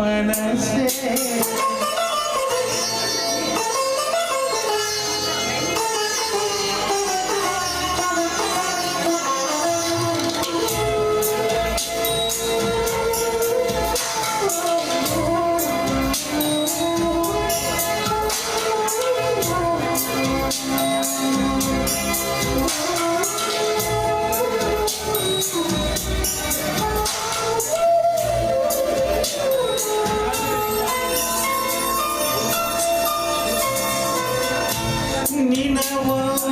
when I say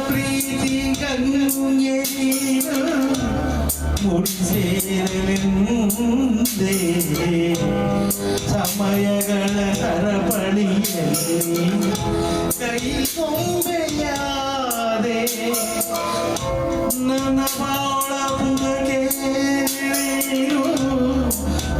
പ്രീതി കങ്ങേ മുടിച്ചേരലിന്തേ സമയകള കരപണിയേ കൈ കൊമ്പയാതെ ಬಾಳ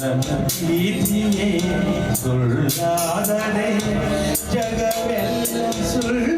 ನನ್ನ ಪ್ರೀತಿಯೇ ಸುಳ್ಳಾದರೆ ಜಗವೆಲ್ಲ ಸುಳ್ಳು